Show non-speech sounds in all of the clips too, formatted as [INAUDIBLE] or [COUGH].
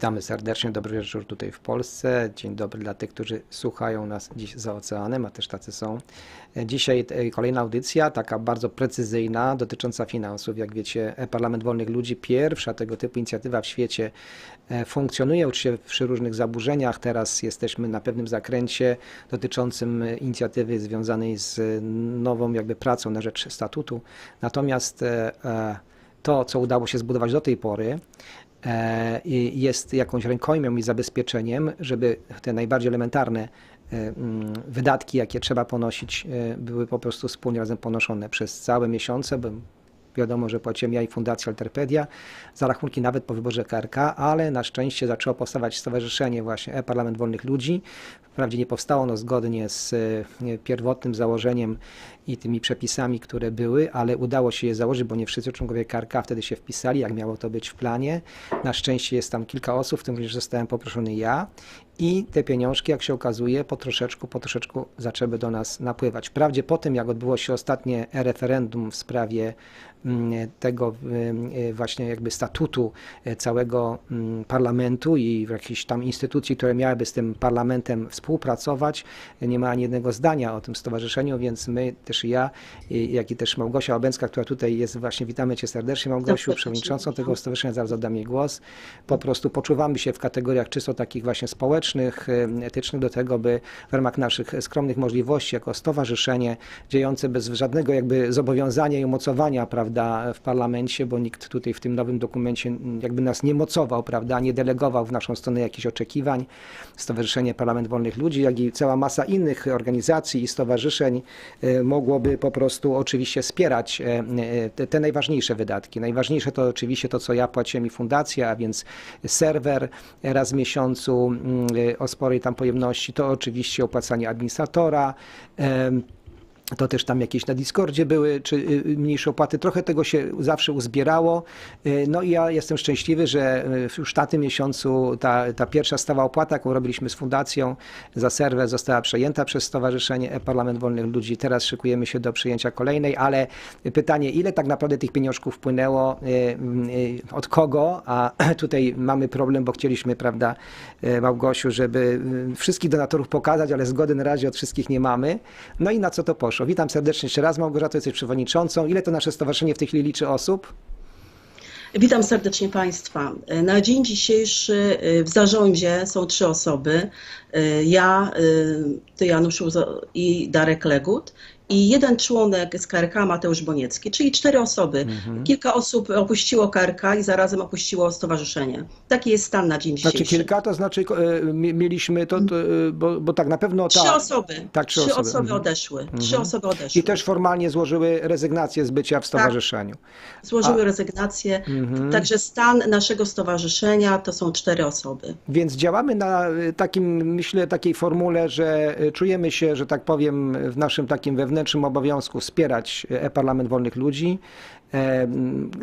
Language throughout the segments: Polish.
Witamy serdecznie, dobry wieczór tutaj w Polsce. Dzień dobry dla tych, którzy słuchają nas dziś za oceanem, a też tacy są. Dzisiaj e, kolejna audycja, taka bardzo precyzyjna, dotycząca finansów. Jak wiecie, Parlament Wolnych Ludzi, pierwsza tego typu inicjatywa w świecie, e, funkcjonuje oczywiście przy różnych zaburzeniach. Teraz jesteśmy na pewnym zakręcie dotyczącym inicjatywy związanej z nową jakby pracą na rzecz statutu. Natomiast e, to, co udało się zbudować do tej pory, E, jest jakąś rękojmią i zabezpieczeniem, żeby te najbardziej elementarne e, mm, wydatki, jakie trzeba ponosić, e, były po prostu wspólnie razem ponoszone przez całe miesiące, bo wiadomo, że płaciłem ja i Fundacja Alterpedia za rachunki nawet po wyborze KRK, ale na szczęście zaczęło powstawać stowarzyszenie właśnie E-Parlament Wolnych Ludzi. Wprawdzie nie powstało ono zgodnie z pierwotnym założeniem i tymi przepisami, które były, ale udało się je założyć, bo nie wszyscy członkowie KRK wtedy się wpisali, jak miało to być w planie. Na szczęście jest tam kilka osób, w tym również zostałem poproszony ja i te pieniążki, jak się okazuje, po troszeczku, po troszeczku zaczęły do nas napływać. Wprawdzie po tym, jak odbyło się ostatnie referendum w sprawie mm, tego y, właśnie jakby statutu y, całego mm, parlamentu i jakichś tam instytucji, które miałyby z tym parlamentem współpracować, nie ma ani jednego zdania o tym stowarzyszeniu, więc my też ja, jak i też Małgosia Łabęcka, która tutaj jest, właśnie witamy Cię serdecznie Małgosiu, przewodniczącą tego stowarzyszenia, zaraz oddam jej głos. Po prostu poczuwamy się w kategoriach czysto takich właśnie społecznych, etycznych do tego, by w ramach naszych skromnych możliwości, jako stowarzyszenie dziejące bez żadnego jakby zobowiązania i umocowania, prawda, w parlamencie, bo nikt tutaj w tym nowym dokumencie jakby nas nie mocował, prawda, nie delegował w naszą stronę jakichś oczekiwań. Stowarzyszenie Parlament Wolnych Ludzi, jak i cała masa innych organizacji i stowarzyszeń mogą mogłoby po prostu oczywiście wspierać e, e, te, te, najważniejsze wydatki. Najważniejsze to oczywiście to, co ja płaciłem i fundacja, a więc serwer raz w miesiącu mm, o sporej tam pojemności, to oczywiście opłacanie administratora, to też tam jakieś na Discordzie były, czy y, y, mniejsze opłaty. Trochę tego się zawsze uzbierało. Y, no i ja jestem szczęśliwy, że już w tym miesiącu ta, ta pierwsza stała opłata, jaką robiliśmy z fundacją za serwer, została przejęta przez Stowarzyszenie E-Parlament Wolnych Ludzi. Teraz szykujemy się do przyjęcia kolejnej, ale pytanie, ile tak naprawdę tych pieniążków wpłynęło, od kogo? A [CLEARS THROAT] tutaj mamy problem, bo chcieliśmy, prawda, Małgosiu, żeby wszystkich donatorów pokazać, ale zgody na razie od wszystkich nie mamy. No i na co to poszło? Witam serdecznie jeszcze raz. Małgorzata, jesteś przewodniczącą. Ile to nasze stowarzyszenie w tej chwili liczy osób? Witam serdecznie Państwa. Na dzień dzisiejszy y, w zarządzie są trzy osoby. Y, ja, y, Ty Janusz i Darek Legut i jeden członek z KRK, Mateusz Boniecki, czyli cztery osoby. Mhm. Kilka osób opuściło KRK i zarazem opuściło stowarzyszenie. Taki jest stan na dzień dzisiejszy. Znaczy kilka, to znaczy e, mieliśmy to, to e, bo, bo, tak na pewno... Ta, trzy osoby. Tak, trzy, trzy osoby. osoby mhm. odeszły. Mhm. Trzy osoby odeszły. I też formalnie złożyły rezygnację z bycia w tak. stowarzyszeniu. Tak. Złożyły A. rezygnację. Mhm. Także stan naszego stowarzyszenia to są cztery osoby. Więc działamy na takim, myślę, takiej formule, że czujemy się, że tak powiem, w naszym takim wewnętrznym wewnętrznym obowiązku wspierać e-Parlament Wolnych Ludzi,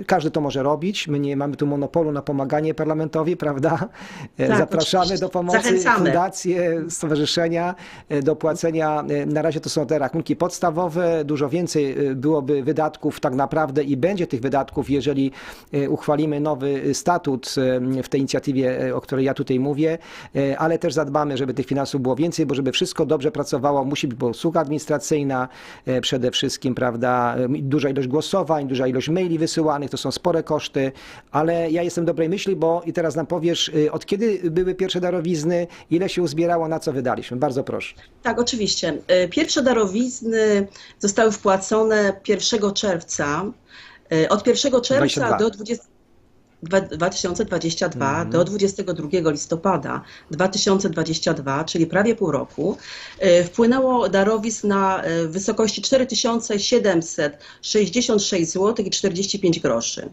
każdy to może robić. My nie mamy tu monopolu na pomaganie parlamentowi, prawda? E, tak, Zapraszamy do pomocy Zachęcamy. fundacje, stowarzyszenia, e, do płacenia. Na razie to są te rachunki podstawowe. Dużo więcej byłoby wydatków tak naprawdę i będzie tych wydatków, jeżeli uchwalimy nowy statut w tej inicjatywie, o której ja tutaj mówię, ale też zadbamy, żeby tych finansów było więcej, bo żeby wszystko dobrze pracowało, musi być usługa administracyjna przede wszystkim, prawda? Duża ilość głosowań, duża ilość ilość maili wysyłanych, to są spore koszty, ale ja jestem dobrej myśli, bo i teraz nam powiesz, y, od kiedy były pierwsze darowizny, ile się uzbierało, na co wydaliśmy. Bardzo proszę. Tak, oczywiście. Y, pierwsze darowizny zostały wpłacone 1 czerwca. Y, od 1 czerwca 22. do 20. 2022 mhm. do 22 listopada 2022, czyli prawie pół roku, e, wpłynęło darowizn na e, wysokości 4766 zł i 45 groszy.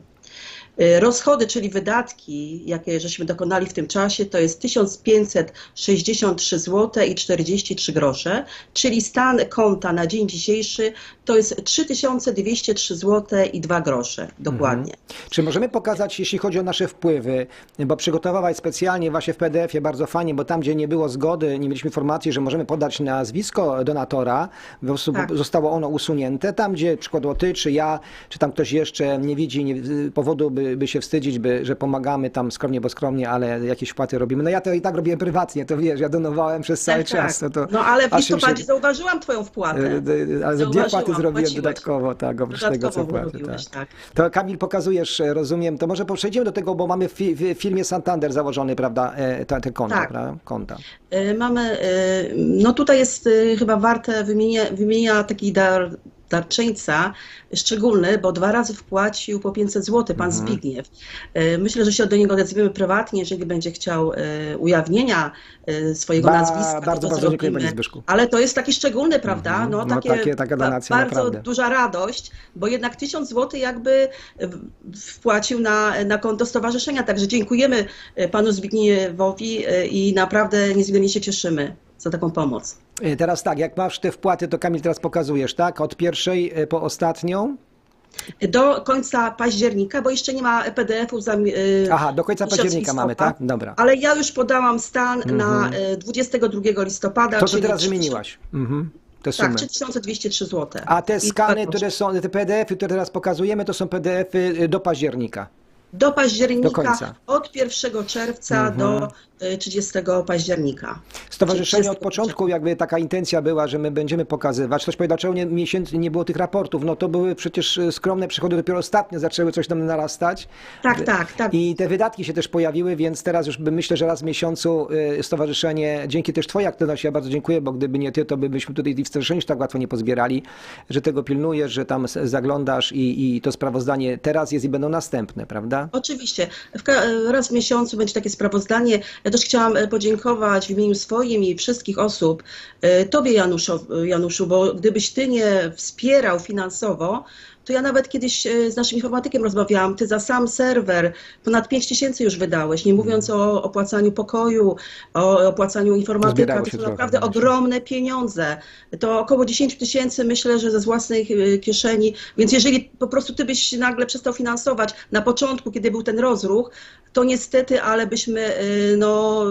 Y, rozchody, czyli wydatki, jakie żeśmy dokonali w tym czasie, to jest 1563 zł i 43 grosze, czyli stan konta na dzień dzisiejszy to jest 3203 zł i 2 grosze dokładnie. Mhm. Czy możemy pokazać, jeśli chodzi o nasze wpływy, bo przygotowałeś specjalnie właśnie w PDF-ie bardzo fajnie, bo tam, gdzie nie było zgody, nie mieliśmy informacji, że możemy podać nazwisko donatora, po prostu tak. zostało ono usunięte. Tam, gdzie przykładowo ty, czy ja, czy tam ktoś jeszcze nie widzi nie, powodu, by by, się wstydzić, by, że pomagamy tam skromnie, bo skromnie, ale jakieś wpłaty robimy. No ja to i tak robiłem prywatnie, to wiesz, ja donowałem przez cały Tak, tak. czas. No, to No ale w listopadzie się- zauważyłam twoją wpłatę. E, e, Ale dwie wpłaty zrobiłem dodatkowo, tak, oprócz tego, co Dodatkowo płacę. Tak. tak. To Kamil, pokazujesz, e, rozumiem, to może przejdziemy do tego, bo mamy w, fi- w filmie Santander założony, prawda, e, te, te konta, Tak. prawda? konta. Y, Mamy, no tutaj jest chyba warte wymienia, wymienia taki dar, darczyńca szczególny, bo dwa razy wpłacił po 500 zł, pan Mhm. Zbigniew. Y, Myślę, że się do niego odezwiemy prywatnie, jeżeli będzie chciał y, ujawnienia y, swojego Ba- nazwiska. bardzo, to bardzo dziękuję, panie Zbyszku. Ale to jest taki szczególny, prawda? Mhm. No, No takie, takie- taka donacja, bardzo naprawdę. duża radość, bo jednak 1000 zł jakby wpłacił na, na konto stowarzyszenia. Także dziękujemy panu Zbigniewowi i naprawdę niezmiernie się cieszymy za taką pomoc. E, Teraz tak, jak masz te wpłaty, to Kamil teraz pokazujesz, tak? Od pierwszej e, po ostatnią. Do końca października, bo jeszcze nie ma PDF-ów za y, Aha, do końca października mamy, tak? Dobra. Ale ja już podałam stan na y, 22 listopada. To, co teraz 3000 wymieniłaś. Mhm. Te sumy. Tak, 3203 zł. A te skany, dwa które są, te PDF-y, które teraz pokazujemy, to są PDF-y do października. Do października, Do od 1 czerwca Mhm. do y, 30 października. Stowarzyszenie od początku, jakby taka intencja była, że my będziemy pokazywać. Ktoś powiedział, dlaczego nie, miesięcy nie było tych raportów. No to były przecież e, skromne przychody, dopiero ostatnio zaczęły coś tam narastać. Tak, tak, tak. I te wydatki się też pojawiły, więc teraz już myślę, że raz w miesiącu y, stowarzyszenie, dzięki też Twojej aktywności, ja bardzo dziękuję, bo gdyby nie Ty, to by byśmy tutaj w stowarzyszeniu tak łatwo nie pozbierali, że tego pilnujesz, że tam zaglądasz i, i to sprawozdanie teraz jest i będą następne, prawda? Oczywiście. Raz w miesiącu będzie takie sprawozdanie. Ja też chciałam e, podziękować w imieniu swoim i wszystkich osób e, Tobie, Januszu, Januszu, bo gdybyś Ty nie wspierał finansowo, to ja nawet kiedyś e, z naszym informatykiem rozmawiałam. Ty za sam serwer ponad 5 tysięcy już wydałeś, nie mówiąc o opłacaniu pokoju, o opłacaniu informatyka. To są trochę, naprawdę myślę. ogromne pieniądze. To około 10 tysięcy myślę, że ze własnej e, kieszeni. Więc jeżeli po prostu ty byś nagle przestał finansować na początku, kiedy był ten rozruch, to niestety, ale byśmy e, no,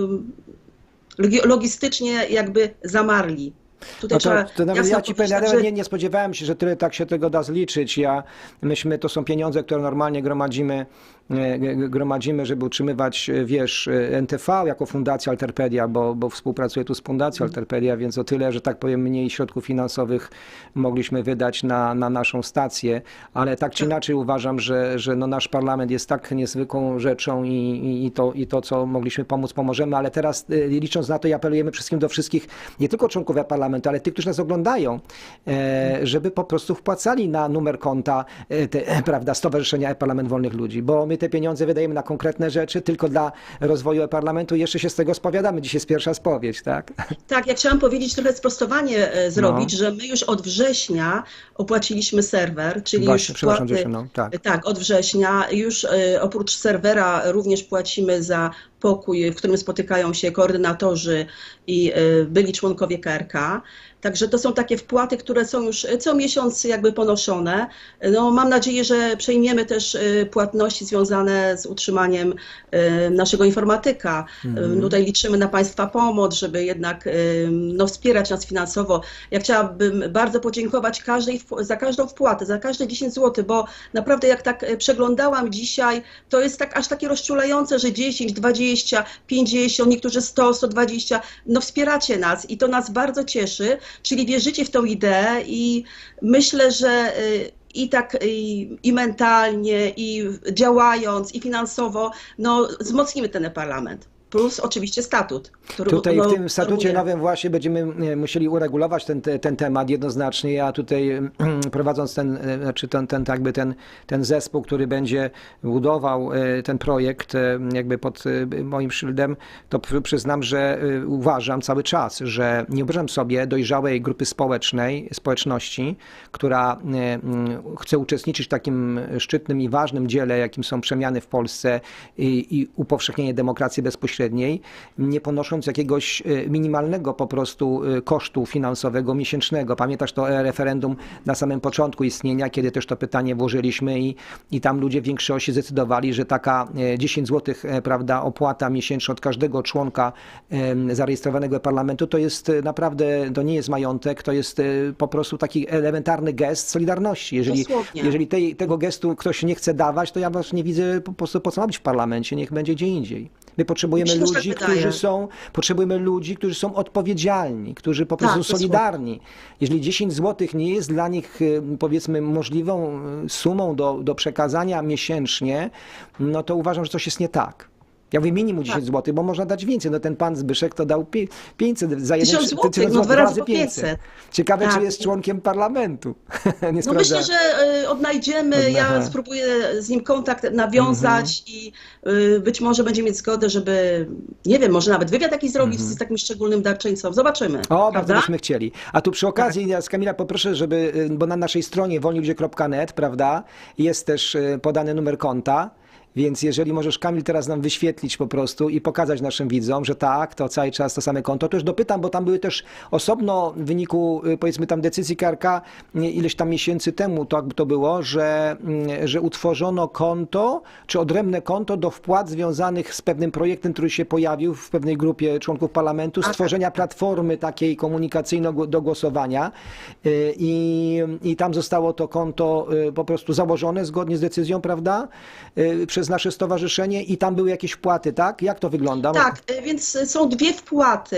logi- logistycznie jakby zamarli. Tutaj No to, to nawet ja ci powiem, ja także- nawet nie, nie spodziewałem się, że tyle tak się tego da zliczyć. Ja, myśmy, to są pieniądze, które normalnie gromadzimy, gromadzimy, żeby utrzymywać, e, wiesz, e, NTV jako Fundacja Alterpedia, bo, bo współpracuję tu z Fundacją Alterpedia, więc o tyle, że tak powiem, mniej środków finansowych mogliśmy wydać na, na naszą stację, ale tak czy inaczej uważam, że, że no nasz parlament jest tak niezwykłą rzeczą i, i, i, to, i to, co mogliśmy pomóc, pomożemy, ale teraz e, licząc na to i apelujemy wszystkim do wszystkich, nie tylko członków parlamentu, ale tych, którzy nas oglądają, e, żeby po prostu wpłacali na numer konta e, te, e, prawda, Stowarzyszenia E-Parlament Wolnych Ludzi, bo my te pieniądze wydajemy na konkretne rzeczy, tylko dla rozwoju e-parlamentu i jeszcze się z tego spowiadamy. Dzisiaj jest pierwsza spowiedź, tak? Tak, ja chciałam powiedzieć, trochę sprostowanie e, zrobić, No. że my już od września opłaciliśmy serwer, czyli Właśnie, już przepraszam, Grzesiu, no, tak. Tak, od września. Już e, oprócz serwera również płacimy za pokój, w którym spotykają się koordynatorzy i e, byli członkowie KRK. Także to są takie wpłaty, które są już co miesiąc jakby ponoszone. No, mam nadzieję, że przejmiemy też e, płatności związane z utrzymaniem e, naszego informatyka. E, Tutaj liczymy na Państwa pomoc, żeby jednak e, no, wspierać nas finansowo. Ja chciałabym bardzo podziękować każdej, za każdą wpłatę, za każde 10 zł, bo naprawdę jak tak e, przeglądałam dzisiaj, to jest tak aż takie rozczulające, że 10, 20, 50, niektórzy 100, 120, no wspieracie nas i to nas bardzo cieszy, czyli wierzycie w tą ideę i myślę, że y, i tak i, i mentalnie, i działając, i finansowo, no wzmocnimy ten parlament. Plus oczywiście statut. Który Tutaj no, w tym statucie nowym właśnie będziemy e, musieli uregulować ten, te- ten temat jednoznacznie. Ja tutaj [CLEARS THROAT] prowadząc ten, e, znaczy ten, ten, jakby ten, ten zespół, który będzie budował e, ten projekt jakby pod moim szyldem, to pr- przyznam, że uważam cały czas, że nie wyobrażam sobie dojrzałej grupy społecznej, społeczności, która chce uczestniczyć w takim szczytnym i ważnym dziele, jakim są przemiany w Polsce i, i upowszechnienie demokracji bezpośredniej bezpośredniej, nie ponosząc jakiegoś e, minimalnego po prostu e, kosztu finansowego miesięcznego. Pamiętasz to referendum na samym początku istnienia, kiedy też to pytanie włożyliśmy i, i tam ludzie w większości zdecydowali, że taka e, 10 zł, e, prawda, opłata miesięczna od każdego członka zarejestrowanego parlamentu to jest naprawdę, to nie jest majątek, to jest po prostu taki elementarny gest solidarności. Jeżeli, Dosłownie. jeżeli tej, tego gestu ktoś nie chce dawać, to ja was nie widzę po prostu po co ma być w parlamencie, niech będzie gdzie indziej. My potrzebujemy też tak ludzi, którzy są, potrzebujemy ludzi, którzy są odpowiedzialni, którzy po prostu Tak, są solidarni. Jeżeli 10 zł nie jest dla nich y, powiedzmy możliwą y, sumą do, do przekazania miesięcznie, no to uważam, że coś jest nie tak. Ja mówię minimum 10 zł, bo można dać więcej. No ten pan Zbyszek to dał pie- 500 za jeden 1000 złotych, tysiąc no złotych dwa razy po 500. Ciekawe, Tak. czy jest członkiem parlamentu. [LAUGHS] nie No myślę, że y, odnajdziemy, Aha. ja spróbuję z nim kontakt nawiązać i y, być może będzie mieć zgodę, żeby, nie wiem, może nawet wywiad jakiś zrobić z takim szczególnym darczyńcą. Zobaczymy. O, bardzo prawda? byśmy chcieli. A tu przy okazji, ja z Kamila poproszę, żeby, y, bo na naszej stronie wolniludzie.net, prawda, jest też podany numer konta. Więc jeżeli możesz, Kamil, teraz nam wyświetlić po prostu i pokazać naszym widzom, że tak, to cały czas to same konto, to już dopytam, bo tam były też osobno w wyniku, y, powiedzmy tam decyzji KRK y, ileś tam miesięcy temu to, to było, że, mm, że utworzono konto, czy odrębne konto do wpłat związanych z pewnym projektem, który się pojawił w pewnej grupie członków parlamentu, tak. stworzenia platformy takiej komunikacyjnej do głosowania. Y, i, i tam zostało to konto y, po prostu założone zgodnie z decyzją, prawda, y, przez nasze stowarzyszenie i tam były jakieś wpłaty, tak? Jak to wygląda? Tak, y, więc są dwie wpłaty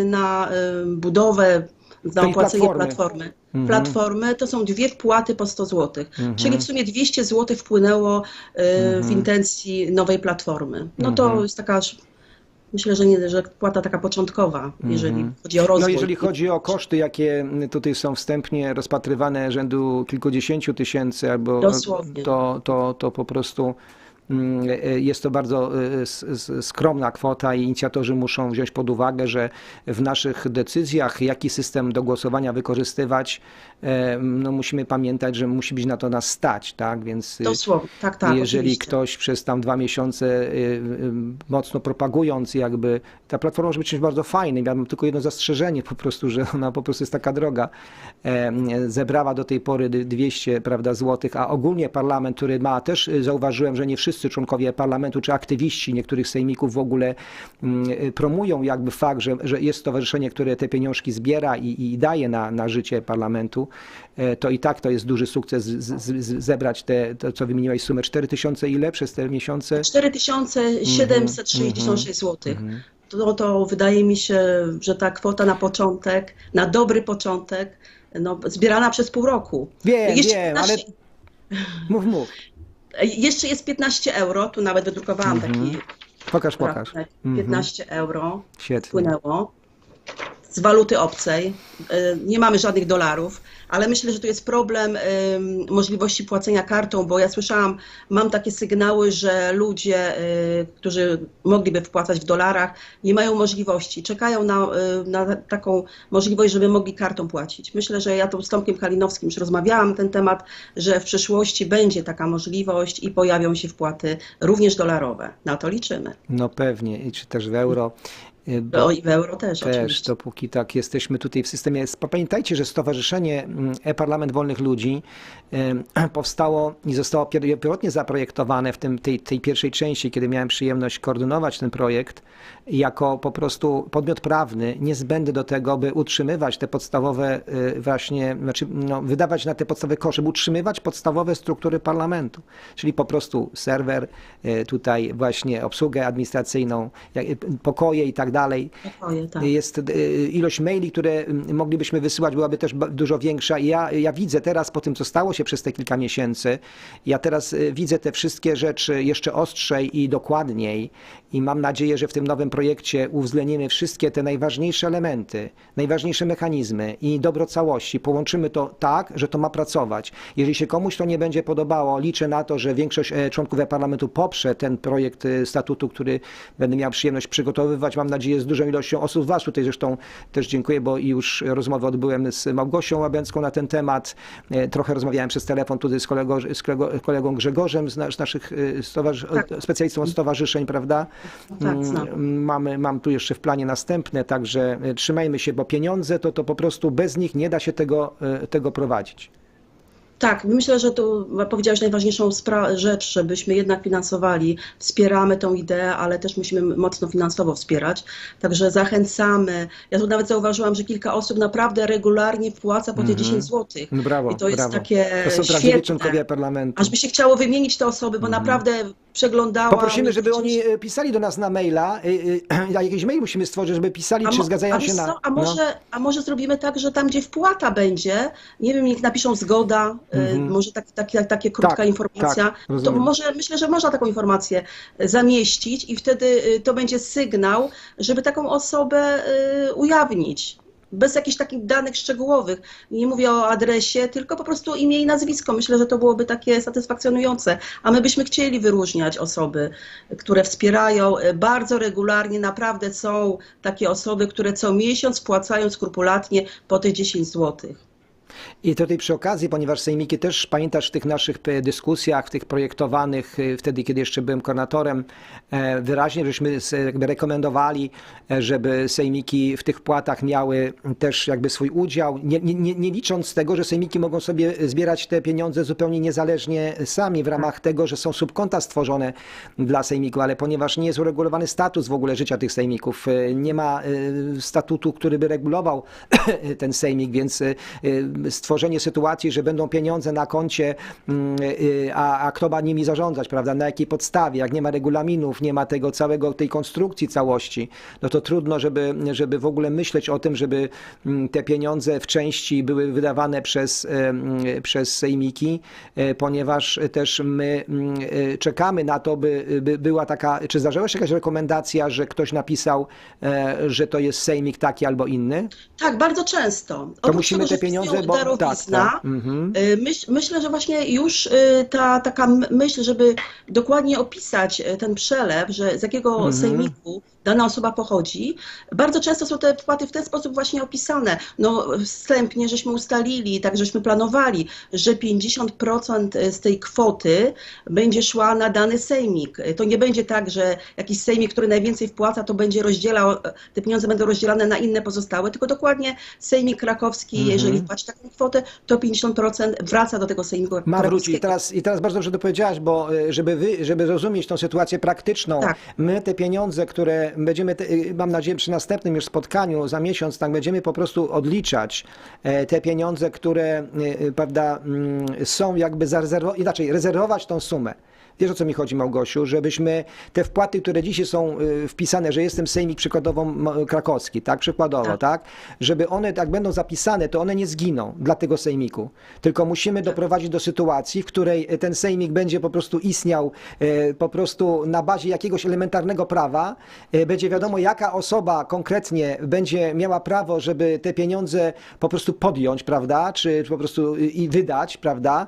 y, na y, budowę, na opłacenie platformy. platformy. Mhm. Platformy to są dwie wpłaty po 100 zł, czyli w sumie 200 zł wpłynęło y, Mhm. w intencji nowej platformy. No to jest taka, myślę, że, nie, że wpłata taka początkowa, jeżeli chodzi o rozwój. No jeżeli chodzi o koszty, jakie tutaj są wstępnie rozpatrywane rzędu kilkudziesięciu tysięcy, albo Dosłownie. to, to, to po prostu jest to bardzo e, skromna kwota i inicjatorzy muszą wziąć pod uwagę, że w naszych decyzjach, jaki system do głosowania wykorzystywać, e, no musimy pamiętać, że musi być na to nas stać, tak? Więc e, Dosłownie, tak, tak. jeżeli oczywiście. ktoś przez tam dwa miesiące mocno propagując jakby, ta platforma może być czymś bardzo fajnym, ja mam tylko jedno zastrzeżenie po prostu, że [LAUGHS] ona po prostu jest taka droga, e, zebrała do tej pory 200 prawda, złotych, a ogólnie parlament, który ma też, zauważyłem, że nie wszyscy członkowie parlamentu, czy aktywiści niektórych sejmików w ogóle mm, y, promują jakby fakt, że, że jest stowarzyszenie, które te pieniążki zbiera i, i daje na, na życie parlamentu, e, to i tak to jest duży sukces z, z, z, zebrać te, to co wymieniłeś sumę, 4 tysiące ile przez te miesiące? 4766 zł. To, to wydaje mi się, że ta kwota na początek, na dobry początek, no, zbierana przez pół roku. Wiem, Jeszcze wiem, ale 15 mów, mów. Jeszcze jest 15 euro, tu nawet wydrukowałam taki Pokaż, pokaż. rachunek. 15 euro Świetnie. wpłynęło z waluty obcej. Y, Nie mamy żadnych dolarów, ale myślę, że tu jest problem ym, możliwości płacenia kartą, bo ja słyszałam, mam takie sygnały, że ludzie, y, którzy mogliby wpłacać w dolarach, nie mają możliwości. Czekają na, y, na taką możliwość, żeby mogli kartą płacić. Myślę, że ja tu z Tomkiem Kalinowskim już rozmawiałam na ten temat, że w przyszłości będzie taka możliwość i pojawią się wpłaty również dolarowe. Na to liczymy. No pewnie, i czy też w euro. Y, bo- No i w euro też, Też, oczywiście. dopóki tak jesteśmy tutaj w systemie. Pamiętajcie, że Stowarzyszenie mm, E-Parlament Wolnych Ludzi em, [CLEARS THROAT] powstało i zostało pier- pierwotnie zaprojektowane w tym, tej, tej pierwszej części, kiedy miałem przyjemność koordynować ten projekt, jako po prostu podmiot prawny niezbędny do tego, by utrzymywać te podstawowe y, właśnie, znaczy no, wydawać na te podstawowe kosze, by utrzymywać podstawowe struktury parlamentu, czyli po prostu serwer, y, tutaj właśnie obsługę administracyjną, y, pokoje i tak dalej. Pokoje, tak. Jest ilość maili, które moglibyśmy wysyłać, byłaby też dużo większa. I ja, ja widzę teraz, po tym, co stało się przez te kilka miesięcy, ja teraz widzę te wszystkie rzeczy jeszcze ostrzej i dokładniej. I mam nadzieję, że w tym nowym projekcie uwzględnimy wszystkie te najważniejsze elementy, najważniejsze mechanizmy i dobro całości. Połączymy to tak, że to ma pracować. Jeżeli się komuś to nie będzie podobało, liczę na to, że większość e, członków e-parlamentu poprze ten projekt e, statutu, który będę miał przyjemność przygotowywać. Mam nadzieję, jest dużą ilością osób, was tutaj zresztą też dziękuję, bo już rozmowę odbyłem z Małgosią Łabęcką na ten temat. E, Trochę rozmawiałem przez telefon tutaj z, kolego, z kolegą Grzegorzem z, nas, z naszych stowarzysz, Tak. specjalistą od stowarzyszeń, prawda? Tak, Mm, znam. Mamy, mam tu jeszcze w planie następne, także e, trzymajmy się, bo pieniądze to, to po prostu bez nich nie da się tego, e, tego prowadzić. Tak, myślę, że tu powiedziałeś najważniejszą rzecz, żebyśmy jednak finansowali, wspieramy tą ideę, ale też musimy mocno finansowo wspierać. Także zachęcamy. Ja tu nawet zauważyłam, że kilka osób naprawdę regularnie wpłaca po te 10 zł. No brawo, I to jest brawo. takie To są świetne. członkowie parlamentu. Aż by się chciało wymienić te osoby, bo naprawdę przeglądałam. Poprosimy, żeby oni e, pisali do nas na maila. e, e, [CLEARS THROAT] Jakiś mail musimy stworzyć, żeby pisali, czy mo- zgadzają a się na. co, a, no. może, a może zrobimy tak, że tam, gdzie wpłata będzie, nie wiem, niech napiszą zgoda, y, może tak, tak, tak, takie krótka Tak, informacja, tak, to może myślę, że można taką informację y, zamieścić i wtedy y, to będzie sygnał, żeby taką osobę ujawnić. Bez jakichś takich danych szczegółowych. Nie mówię o adresie, tylko po prostu imię i nazwisko. Myślę, że to byłoby takie satysfakcjonujące. A my byśmy chcieli wyróżniać osoby, które wspierają bardzo regularnie. Naprawdę są takie osoby, które co miesiąc wpłacają skrupulatnie po te 10 złotych. I tutaj przy okazji, ponieważ sejmiki też pamiętasz w tych naszych e, dyskusjach, w tych projektowanych, e, wtedy kiedy jeszcze byłem koordynatorem, e, wyraźnie żeśmy jakby rekomendowali, żeby sejmiki w tych płatach miały też jakby swój udział, nie, nie, nie- licząc tego, że sejmiki mogą sobie zbierać te pieniądze zupełnie niezależnie sami w ramach tego, że są subkonta stworzone dla sejmiku, ale ponieważ nie jest uregulowany status w ogóle życia tych sejmików, nie ma statutu, który by regulował [COUGHS] ten sejmik, więc stworzenie sytuacji, że będą pieniądze na koncie, mm, e, a, a kto ma nimi zarządzać, prawda, na jakiej podstawie, jak nie ma regulaminów, nie ma tego całego, tej konstrukcji całości, no to trudno, żeby, żeby w ogóle myśleć o tym, żeby mm, te pieniądze w części były wydawane przez, e, mm, przez sejmiki, ponieważ też my mm, czekamy na to, by, by była taka, czy zdarzyła się jakaś rekomendacja, że ktoś napisał, e, że to jest sejmik taki albo inny? Tak, bardzo często. To musimy tego, te pieniądze, bo tak, darowizna, tak. Mhm. y, myśl, myślę, że właśnie już y, ta taka myśl, żeby dokładnie opisać y, ten przelew, że z jakiego Mhm. sejmiku dana osoba pochodzi, bardzo często są te wpłaty w ten sposób właśnie opisane. No wstępnie żeśmy ustalili, tak żeśmy planowali, że 50% z tej kwoty będzie szła na dany sejmik. To nie będzie tak, że jakiś sejmik, który najwięcej wpłaca, to będzie rozdzielał, te pieniądze będą rozdzielane na inne pozostałe, tylko dokładnie sejmik krakowski, Mhm. jeżeli wpłaci taką kwotę, to 50% wraca do tego sejmiku Ma wrócić. I teraz, I teraz bardzo dobrze to powiedziałaś, bo e, żeby, wy, żeby rozumieć tą sytuację praktyczną, Tak. my te pieniądze, które będziemy, te, y, mam nadzieję, przy następnym już spotkaniu za miesiąc, tak będziemy po prostu odliczać e, te pieniądze, które e, e, prawda, mm, są jakby zarezerwowane, inaczej, rezerwować tą sumę. Wiesz o co mi chodzi, Małgosiu? Żebyśmy te wpłaty, które dzisiaj są y, wpisane, że jestem sejmik przykładowo m- krakowski, tak? Przykładowo, tak. Tak. Żeby one tak będą zapisane, to one nie zginą dla tego sejmiku. Tylko musimy doprowadzić do sytuacji, w której ten sejmik będzie po prostu istniał po prostu na bazie jakiegoś elementarnego prawa. Będzie wiadomo, jaka osoba konkretnie będzie miała prawo, żeby te pieniądze po prostu podjąć, prawda? Czy po prostu y, i wydać, prawda?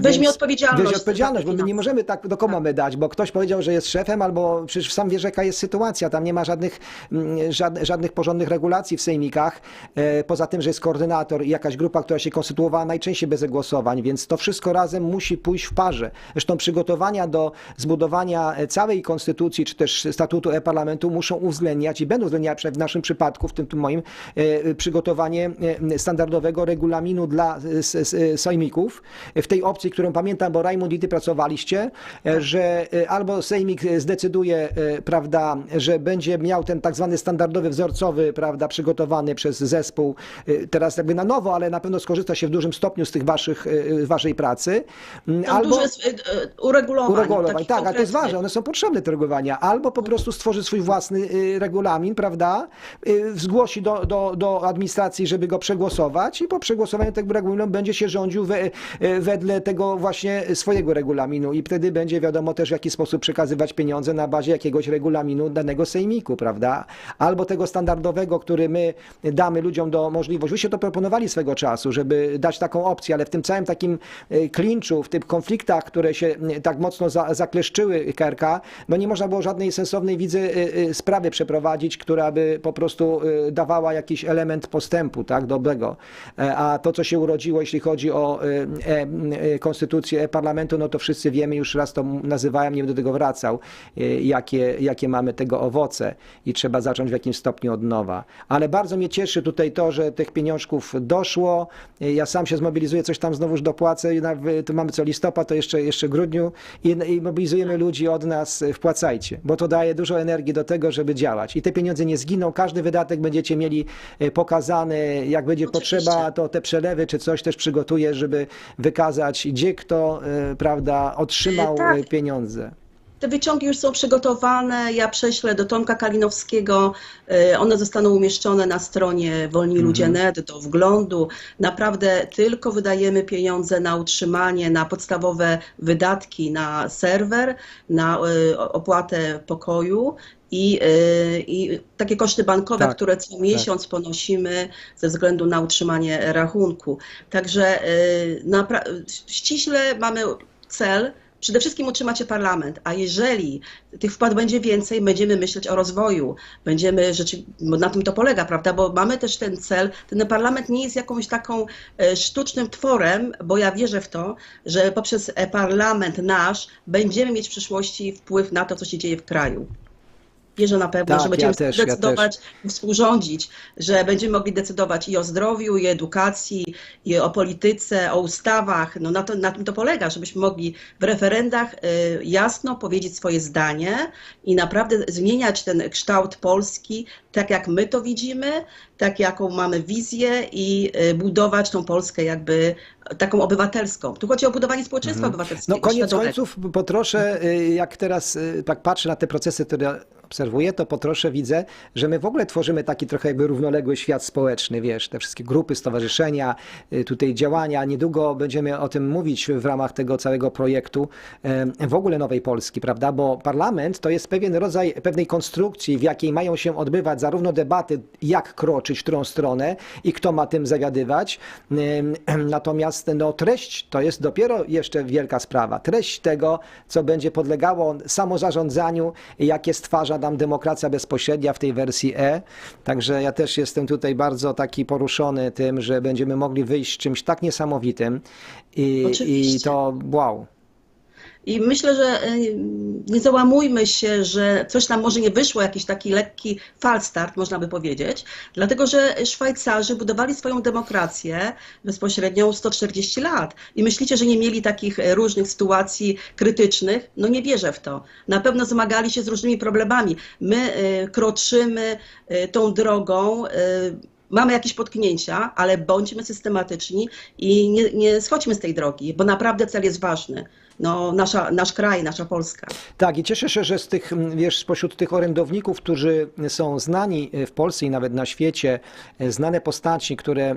Weźmie odpowiedzialność Weźmie odpowiedzialność, bo my nie finanse. możemy tak do komu mamy dać, bo ktoś powiedział, że jest szefem, albo przecież sam wiesz, jaka jest sytuacja. Tam nie ma żadnych, mm, żadnych, porządnych regulacji w sejmikach. E, Poza tym, że jest koordynator i jakaś grupa, która się konstytuowała najczęściej bez głosowań, więc to wszystko razem musi pójść w parze. Zresztą przygotowania do zbudowania e, całej konstytucji, czy też statutu e-parlamentu muszą uwzględniać i będą uwzględniać w naszym przypadku, w tym, tym moim, e, przygotowanie standardowego regulaminu dla sejmików. W tej opcji, którą pamiętam, bo Rajmund i ty pracowaliście, że e, albo sejmik e, zdecyduje, e, prawda, że będzie miał ten tak zwany standardowy, wzorcowy, prawda, przygotowany przez zespół, teraz jakby na nowo, ale na pewno skorzysta się w dużym stopniu z tych waszych, waszej pracy. Mm, Tam y, y, uregulowań. Uregulowań, takich tak, ale to jest ważne, one są potrzebne te uregulowania. Albo po prostu stworzy swój własny regulamin, prawda? Zgłosi do, do, do administracji, żeby go przegłosować i po przegłosowaniu tego regulaminu będzie się rządził we, wedle tego właśnie swojego regulaminu i wtedy będzie wiadomo też w jaki sposób przekazywać pieniądze na bazie jakiegoś regulaminu danego sejmiku, prawda? Albo tego standardowego, który my damy ludziom do możliwości. Wyście to proponowali swego czasu, żeby dać taką opcję, ale w tym całym takim e, klinczu, w tych konfliktach, które się e, tak mocno za, zakleszczyły KRK, no nie można było żadnej sensownej widzę e, sprawy przeprowadzić, która by po prostu dawała jakiś element postępu, tak, dobrego. A to, co się urodziło, jeśli chodzi o e, konstytucję e parlamentu, no to wszyscy wiemy, już raz to nazywałem, nie będę do tego wracał, jakie, jakie mamy tego owoce i trzeba zacząć w jakimś stopniu od nowa. Ale bardzo mnie cieszy tutaj to, że tych pieniążków doszło. Ja sam się zmobilizuję, coś tam znowuż dopłacę. Tu mamy co listopad, to jeszcze, jeszcze grudniu i, i mobilizujemy ludzi od nas, wpłacajcie, bo to daje dużo energii do tego, żeby działać. I te pieniądze nie zginą, każdy wydatek będziecie mieli e, pokazany, jak będzie Oczywiście. potrzeba, to te przelewy czy coś też przygotuję, żeby wykazać, gdzie kto, e, prawda, otrzymał tak. E, pieniądze. Te wyciągi już są przygotowane. Ja prześlę do Tomka Kalinowskiego. E, one zostaną umieszczone na stronie Wolni Ludzie mhm. Net do wglądu. Naprawdę tylko wydajemy pieniądze na utrzymanie, na podstawowe wydatki, na serwer, na e, opłatę pokoju i, i, takie koszty bankowe, tak, które co tak. miesiąc tak. ponosimy ze względu na utrzymanie rachunku. Także ściśle mamy cel przede wszystkim utrzymacie parlament, a jeżeli tych wpłat będzie więcej, będziemy myśleć o rozwoju, będziemy rzeczywiście, na tym to polega, prawda, bo mamy też ten cel, ten parlament nie jest jakąś taką e, sztucznym tworem, bo ja wierzę w to, że poprzez e, parlament nasz będziemy mieć w przyszłości wpływ na to, co się dzieje w kraju wierzę na pewno, tak, że będziemy ja też, decydować, ja współrządzić, że będziemy mogli decydować i o zdrowiu, i edukacji, i o polityce, o ustawach. No na, to, na tym to polega, żebyśmy mogli w referendach y, jasno powiedzieć swoje zdanie i naprawdę zmieniać ten kształt Polski tak, jak my to widzimy, tak, jaką mamy wizję i y, budować tą Polskę jakby taką obywatelską. Tu chodzi o budowanie społeczeństwa mhm. obywatelskiego. No koniec końców, po trosze, y, jak teraz tak patrzę na te procesy, które obserwuję, to po trosze widzę, że my w ogóle tworzymy taki trochę jakby równoległy świat społeczny, wiesz, te wszystkie grupy, stowarzyszenia, y, tutaj działania. Niedługo będziemy o tym mówić w ramach tego całego projektu w ogóle Nowej Polski, prawda? Bo parlament to jest pewien rodzaj pewnej konstrukcji, w jakiej mają się odbywać zarówno debaty, jak kroczyć, w którą stronę i kto ma tym zawiadywać. [CLEARS THROAT] Natomiast no, treść to jest dopiero jeszcze wielka sprawa. Treść tego, co będzie podlegało samozarządzaniu, jakie stwarza nam demokracja bezpośrednia w tej wersji E. Także ja też jestem tutaj bardzo taki poruszony tym, że będziemy mogli wyjść z czymś tak niesamowitym i, i to wow. I myślę, że e, nie załamujmy się, że coś nam może nie wyszło, jakiś taki lekki falstart, można by powiedzieć, dlatego że Szwajcarzy budowali swoją demokrację bezpośrednią 140 lat. I myślicie, że nie mieli takich różnych sytuacji krytycznych? No nie wierzę w to. Na pewno zmagali się z różnymi problemami. My e, kroczymy e, tą drogą mamy jakieś potknięcia, ale bądźmy systematyczni i nie, nie schodźmy z tej drogi, bo naprawdę cel jest ważny no, nasza, nasz kraj, nasza Polska. Tak, i cieszę się, że z tych, wiesz, spośród tych orędowników, którzy są znani w Polsce i nawet na świecie, znane postaci, które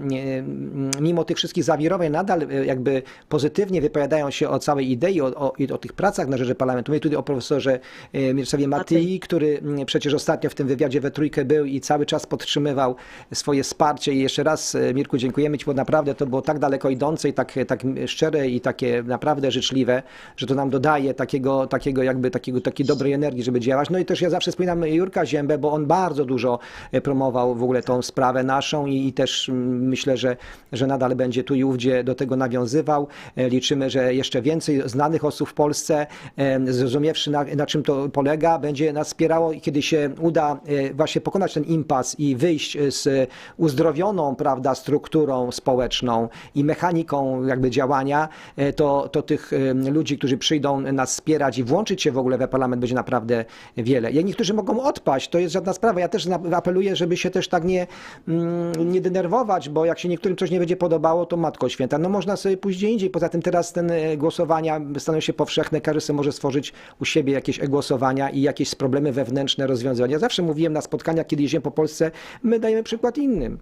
mimo tych wszystkich zawirowań nadal jakby pozytywnie wypowiadają się o całej idei, o, o, o tych pracach na rzecz parlamentu. Mówię tutaj o profesorze e, Mirosławie Matyi, który przecież ostatnio w tym wywiadzie we trójkę był i cały czas podtrzymywał swoje wsparcie i jeszcze raz e, Mirku dziękujemy Ci, bo naprawdę to było tak daleko idące i tak, tak szczere i takie naprawdę życzliwe że to nam dodaje takiego, takiego jakby takiego, takiej dobrej energii, żeby działać. No i też ja zawsze wspominam Jurka Ziębę, bo on bardzo dużo e, promował w ogóle tą sprawę naszą i, i też myślę, że, że nadal będzie tu i ówdzie do tego nawiązywał. E, liczymy, że jeszcze więcej znanych osób w Polsce, e, zrozumiewszy na, na czym to polega, będzie nas wspierało i kiedy się uda właśnie pokonać ten impas i wyjść z uzdrowioną, prawda, strukturą społeczną i mechaniką jakby działania, to, to tych ludzi, którzy przyjdą nas wspierać i włączyć się w ogóle we parlament będzie naprawdę wiele. Jak niektórzy mogą odpaść, to jest żadna sprawa. Ja też apeluję, żeby się też tak nie, mm, nie denerwować, bo jak się niektórym coś nie będzie podobało, to Matko Święta. No można sobie gdzie indziej. Poza tym teraz ten e, głosowania staną się powszechne. Każdy sobie może stworzyć u siebie jakieś e-głosowania i jakieś problemy wewnętrzne rozwiązania. Ja zawsze mówiłem na spotkaniach, kiedy jeździłem po Polsce, my dajemy przykład innym,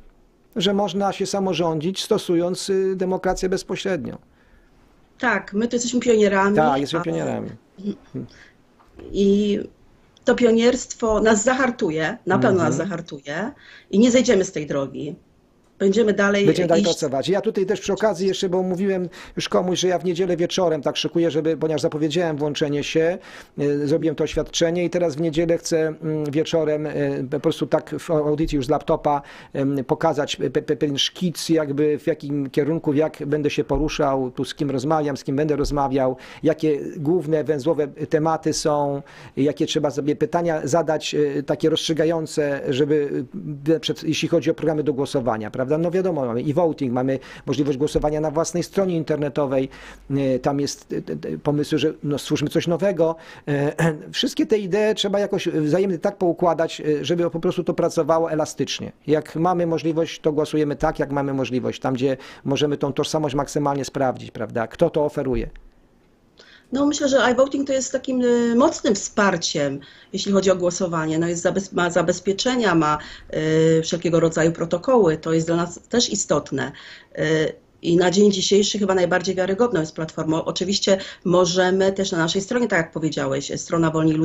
że można się samorządzić stosując y, demokrację bezpośrednią. Tak, my tu jesteśmy pionierami. Tak, jesteśmy a- pionierami. I to pionierstwo nas zahartuje, na pewno nas Mhm. zahartuje i nie zejdziemy z tej drogi. Będziemy dalej Będziemy dalej iść. pracować. Ja tutaj też przy okazji jeszcze, bo mówiłem już komuś, że ja w niedzielę wieczorem tak szykuję, żeby, ponieważ zapowiedziałem włączenie się, y, zrobiłem to oświadczenie i teraz w niedzielę chcę mm, wieczorem y, po prostu tak w audycji już z laptopa pokazać pe- pe- pewien szkic, jakby w jakim kierunku, jak będę się poruszał, tu z kim rozmawiam, z kim będę rozmawiał, jakie główne węzłowe tematy są, jakie trzeba sobie pytania zadać, y, takie rozstrzygające, żeby jeśli chodzi o programy do głosowania, prawda? No wiadomo, mamy i voting, mamy możliwość głosowania na własnej stronie internetowej, y, tam jest y, y, pomysły, że no, stwórzmy coś nowego. [CLEARS THROAT] Wszystkie te idee trzeba jakoś wzajemnie tak poukładać, żeby po prostu to pracowało elastycznie. Jak mamy możliwość, to głosujemy tak, jak mamy możliwość, tam gdzie możemy tą tożsamość maksymalnie sprawdzić, prawda? Kto to oferuje? No myślę, że iVoting to jest takim y, mocnym wsparciem, jeśli chodzi o głosowanie. No jest ma zabezpieczenia, ma y, wszelkiego rodzaju protokoły. To jest dla nas też istotne. I na dzień dzisiejszy chyba najbardziej wiarygodną jest platformą. Oczywiście możemy też na naszej stronie, tak jak powiedziałeś, strona Wolni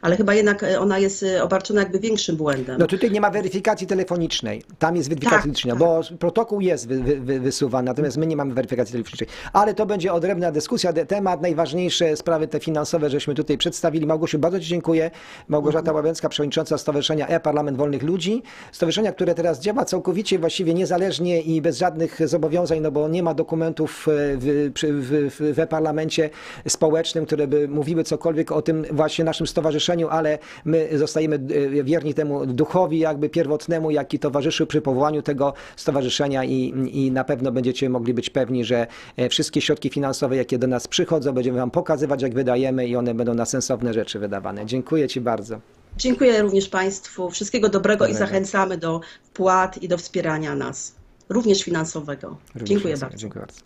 ale chyba jednak y, ona jest y, obarczona jakby większym błędem. No tutaj nie ma weryfikacji telefonicznej. Tam jest weryfikacja Tak, telefoniczna, tak. bo protokół jest wy, wy, wy, wysuwany, natomiast my nie mamy weryfikacji telefonicznej. Ale to będzie odrębna dyskusja. Temat, najważniejsze sprawy te finansowe, żeśmy tutaj przedstawili. Małgosiu, bardzo Ci dziękuję. Małgorzata Łabęcka, przewodnicząca Stowarzyszenia E-Parlament Wolnych Ludzi. Stowarzyszenia, które teraz działa całkowicie właściwie niezależnie i bez żadnych zobowiązań, no bo nie ma dokumentów e, w, w, w, w e-parlamencie społecznym, które by mówiły cokolwiek o tym właśnie naszym stowarzyszeniu, ale my zostajemy e, wierni temu duchowi jakby pierwotnemu, jaki towarzyszył przy powołaniu tego stowarzyszenia i, i na pewno będziecie mogli być pewni, że e, wszystkie środki finansowe, jakie do nas przychodzą, będziemy Wam pokazywać, jak wydajemy i one będą na sensowne rzeczy wydawane. Dziękuję Ci bardzo. Dziękuję również Państwu. Wszystkiego dobrego, i Dobrego. zachęcamy do wpłat i do wspierania nas, również finansowego. Również Dziękuję bardzo. Dziękuję bardzo.